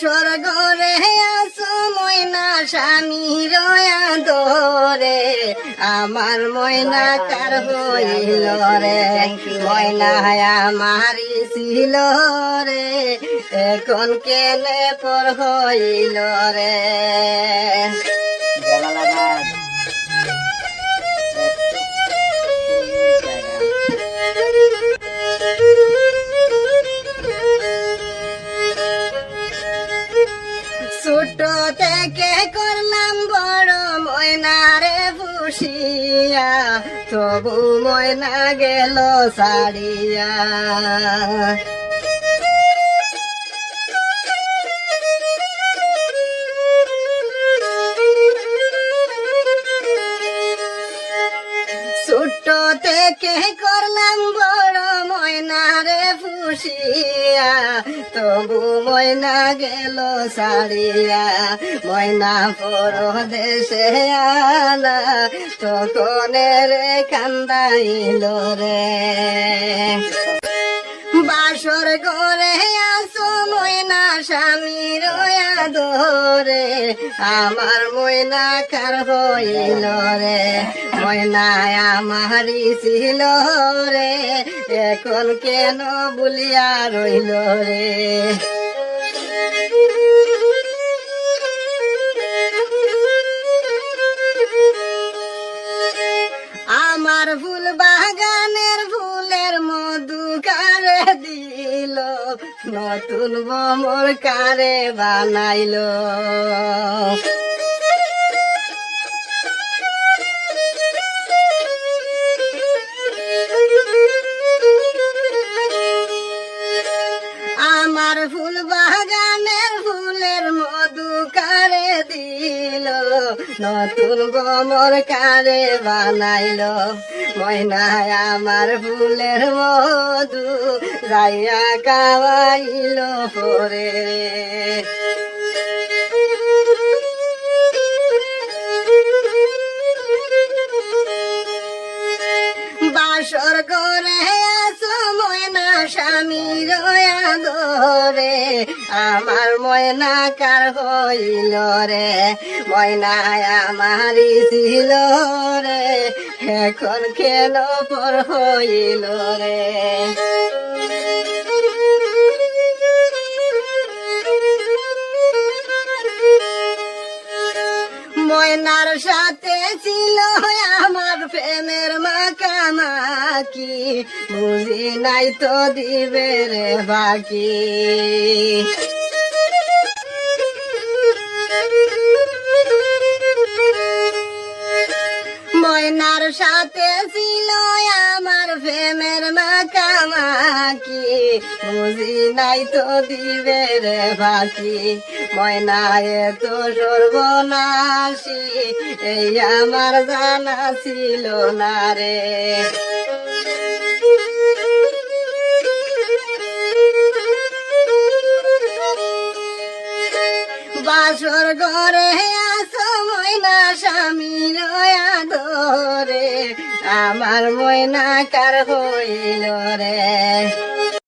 বাসর রে আসো ময়না স্বামী দরে। আমার ময়না কার হইল রে? ময়না আমারি ছিল রে। এখন কেনে পর হইল রে? ফুসিয়া তবু ময়না গেল সারিয়া ছোট থেকে করলাম বড় ময়নারে ফুসিয়া। তবু ময়না গেল সারিয়া ময়না পর দেশে আনা তখন রে কান্দাইল রে। বাসর ঘরে আসো ময়না স্বামী রয়া দরে আমার ময়না কার হইল রে? ময়না আমারি ছিল রে। এখন কেন বলিয়া রইল রে? আমার ফুল বাগানের নতুন বমর কারে বানাইল। আমার ফুল বাগানের ফুলের মধু কারে দিল, নতুন বমর কারে বানাইল। ময়নায় আমার ফুলের মধু যাইয়া কাওয়াইল পরে। বাসর করে আমার ময়না কার হইল রে? ময়না আমারি ছিল রে। এখন কেন পর হইল রে? ময়নার সাথে ছিল আমার প্রেমের মাকামাকি বুঝি নাই তো দিবে রে বাকি। ময়নার সাথে ছিল আমার প্রেমের মাকামাকি বুঝি নাই তো দিবে রে বাকি। ময়নায় তো সর্বনাশী, এই আমার জানা ছিল না রে। বাসর ঘরে আসো স্বামী রয়া ধরে। আমার ময়না কার হইল রে?